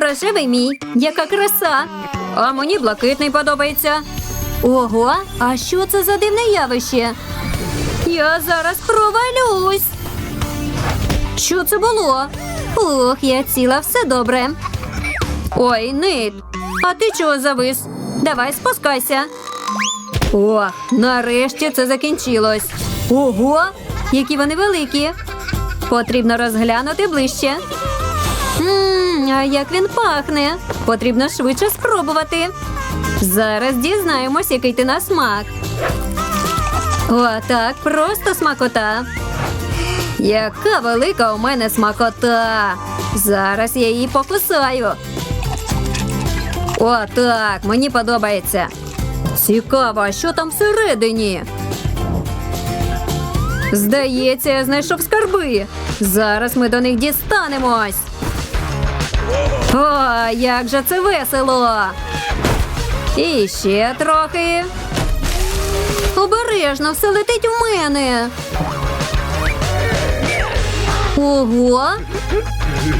Рожевий мій, яка краса. А мені блакитний подобається. Ого, а що це за дивне явище? Я зараз провалюсь. Що це було? Ох, я ціла, все добре. Ой, Нейт, а ти чого завис? Давай спускайся. О, нарешті це закінчилось. Ого, які вони великі. Потрібно розглянути ближче. Ммм, а як він пахне? Потрібно швидше спробувати. Зараз дізнаємось, який ти на смак. О, так, просто смакота. Яка велика у мене смакота. Зараз я її покусаю. О, так, мені подобається. Цікаво, що там всередині? Здається, я знайшов скарби. Зараз ми до них дістанемось. О, як же це весело! І ще трохи. Обережно все летить в мене. Ого!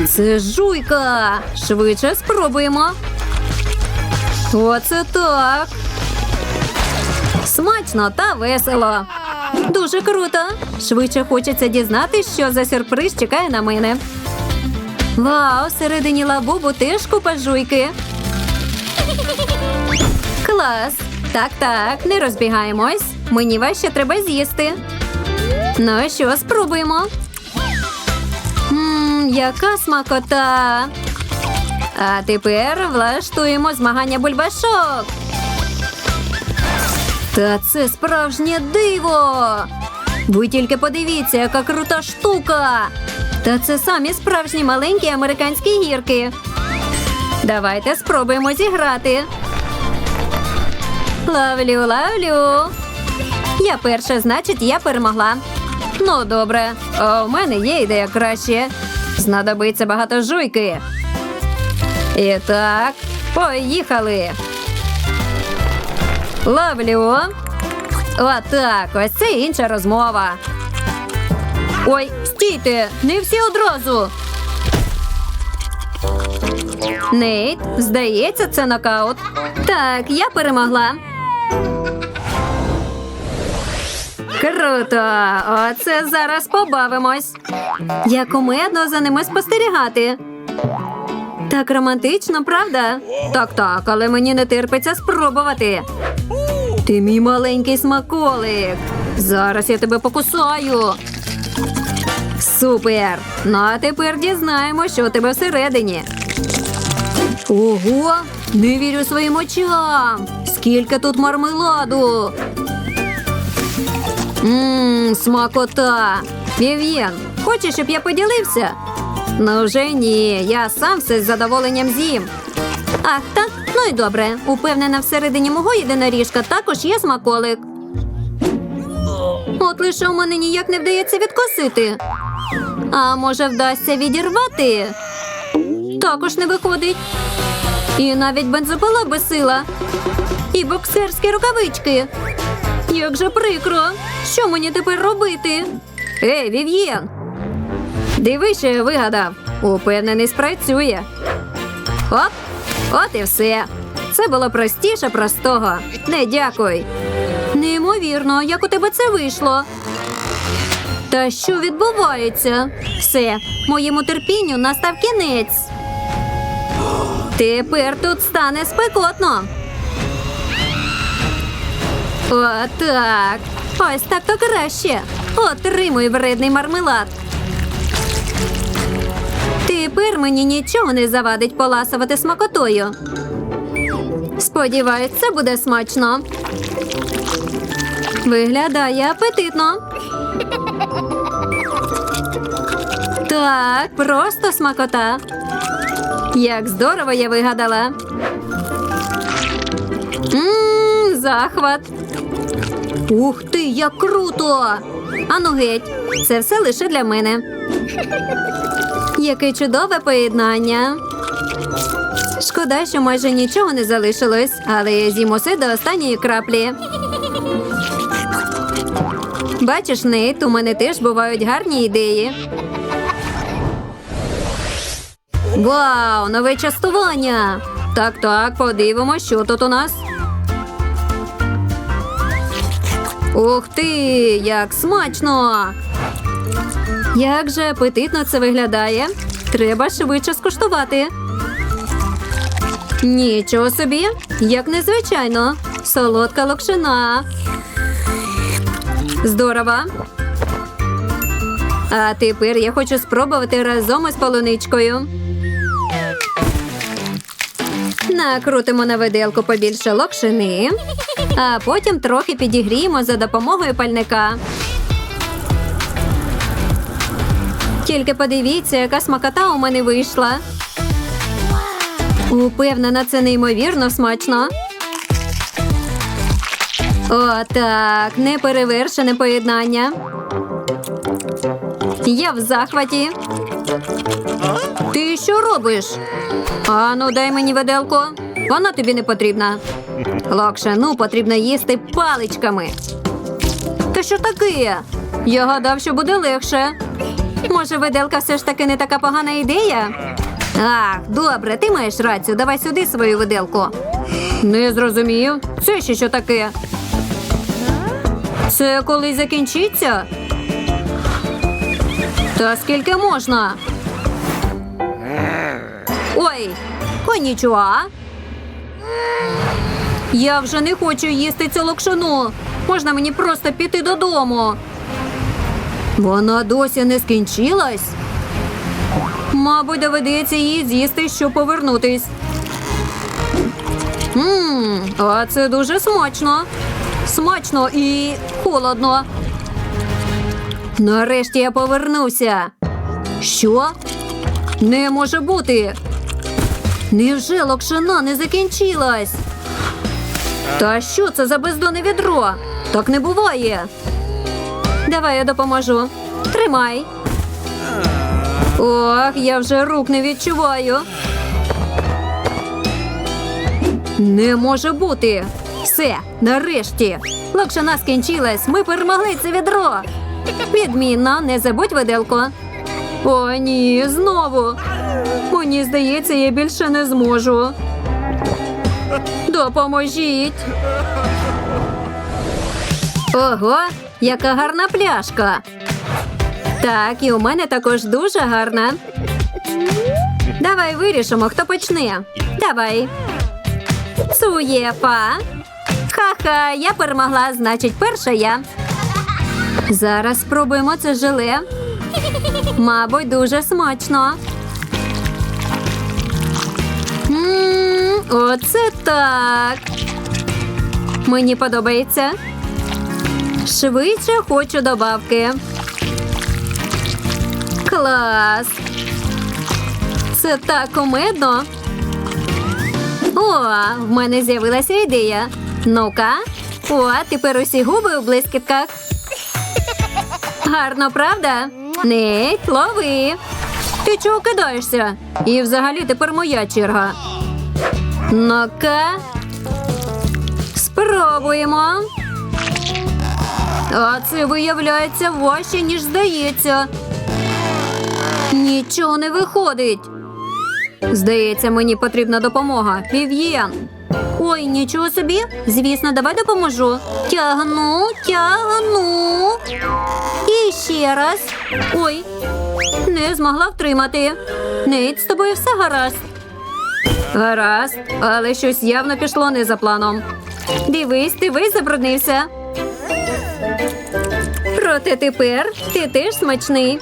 Це жуйка. Швидше спробуємо. Оце так. Смачно та весело. Дуже круто. Швидше хочеться дізнатися, що за сюрприз чекає на мене. Вау, всередині лабубу теж купа жуйки. Клас. Так, так, не розбігаємось. Мені вас ще треба з'їсти. Ну що, спробуємо. Ммм, яка смакота. А тепер влаштуємо змагання бульбашок. Та це справжнє диво. Ви тільки подивіться, яка крута штука. Та це самі справжні маленькі американські гірки. Давайте спробуємо зіграти. Ловлю, ловлю. Я перша, значить, я перемогла. Ну, добре, а у мене є ідея краще. Знадобиться багато жуйки. І так, поїхали. Ловлю. Отак, ось це інша розмова. Ой, стійте, не всі одразу. Нейт, здається, це нокаут. Так, я перемогла. Круто! Оце зараз побавимось. Як кумедно за ними спостерігати. Так романтично, правда? Так, так, але мені не терпиться спробувати. Ти мій маленький смаколик. Зараз я тебе покусаю. Супер! Ну а тепер дізнаємо, що тебе всередині. Ого! Не вірю своїм очам! Скільки тут мармеладу! Ммм, смакота! Вів'єн, хочеш, щоб я поділився? Ну вже ні, я сам все з задоволенням з'їм. Ах, так? Ну і добре. Упевнена, всередині мого єдиноріжка також є смаколик. От лише у мене ніяк не вдається відкосити. А може, вдасться відірвати? Також не виходить. І навіть бензопила безсила. І боксерські рукавички. Як же прикро. Що мені тепер робити? Ей, Вів'єн! Диви, що я вигадав. Упевнений, спрацює. Оп, от і все. Це було простіше простого. Не дякуй. Неймовірно, як у тебе це вийшло. Та що відбувається? Все, моєму терпінню настав кінець. Тепер тут стане спекотно. Отак. Ось так то краще. Отримуй вредний мармелад. Тепер мені нічого не завадить поласувати смакотою. Сподіваюсь, це буде смачно. Виглядає апетитно. Просто смакота. Як здорово я вигадала. Ммм, захват. Ух ти, як круто! Ану геть, це все лише для мене. Яке чудове поєднання. Шкода, що майже нічого не залишилось, але я з'їм усе до останньої краплі. Бачиш, Нейт, у мене теж бувають гарні ідеї. Вау, нове частування. Так, так, подивимось, що тут у нас. Ух ти, як смачно! Як же апетитно це виглядає. Треба швидше скуштувати. Нічого собі, як незвичайно. Солодка локшина. Здорово. А тепер я хочу спробувати разом із полуничкою. Накрутимо на виделку побільше локшини, а потім трохи підігріємо за допомогою пальника. Тільки подивіться, яка смакота у мене вийшла. Упевнена, це неймовірно смачно. О, так, неперевершене поєднання. Я в захваті. Ти що робиш? А ну дай мені виделку. Вона тобі не потрібна. Локшину потрібно їсти паличками. Та що таке? Я гадав, що буде легше. Може, виделка все ж таки не така погана ідея? Ах, добре, ти маєш рацію. Давай сюди свою виделку. Не зрозумію. Це ще що таке? Це коли закінчиться? Та скільки можна? Ой, конічуа. Я вже не хочу їсти цю локшину. Можна мені просто піти додому. Вона досі не скінчилась. Мабуть, доведеться її з'їсти, щоб повернутись. Ммм, а це дуже смачно. Смачно і холодно. Нарешті я повернуся. Що? Не може бути. Невже локшина не закінчилась? Та що це за бездонне відро? Так не буває. Давай я допоможу. Тримай. Ох, я вже рук не відчуваю. Не може бути. Все, нарешті. Локшина скінчилась. Ми перемогли це відро. Відмінно, не забудь виделку. О, ні, знову. Мені здається, я більше не зможу. Допоможіть. Ого, яка гарна пляшка. Так, і у мене також дуже гарна. Давай вирішимо, хто почне. Давай. Цуєфа. Ха-ха, я перемогла, значить, перша я. Зараз спробуємо це желе. Мабуть, дуже смачно. Ммм, оце так. Мені подобається. Швидше хочу добавки. Клас. Це так кумедно. О, в мене з'явилася ідея. Ну-ка. О, тепер усі губи у блискітках. Гарно, правда? Нейт, лови. Ти чого кидаєшся? І взагалі тепер моя черга. Ну-ка. Спробуємо. А це виявляється важче, ніж здається. Нічого не виходить. Здається, мені потрібна допомога. Вів'єн. Ой, нічого собі. Звісно, давай допоможу. Тягну, тягну. І ще раз. Ой, не змогла втримати. Нейт, з тобою все гаразд. Гаразд, але щось явно пішло не за планом. Дивись, ти весь забруднився. Проте тепер ти теж смачний.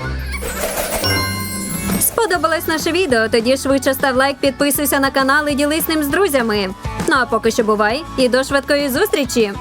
Сподобалось наше відео? Тоді швидше став лайк, підписуйся на канал і ділись ним з друзями. Ну а поки що бувай і до швидкої зустрічі!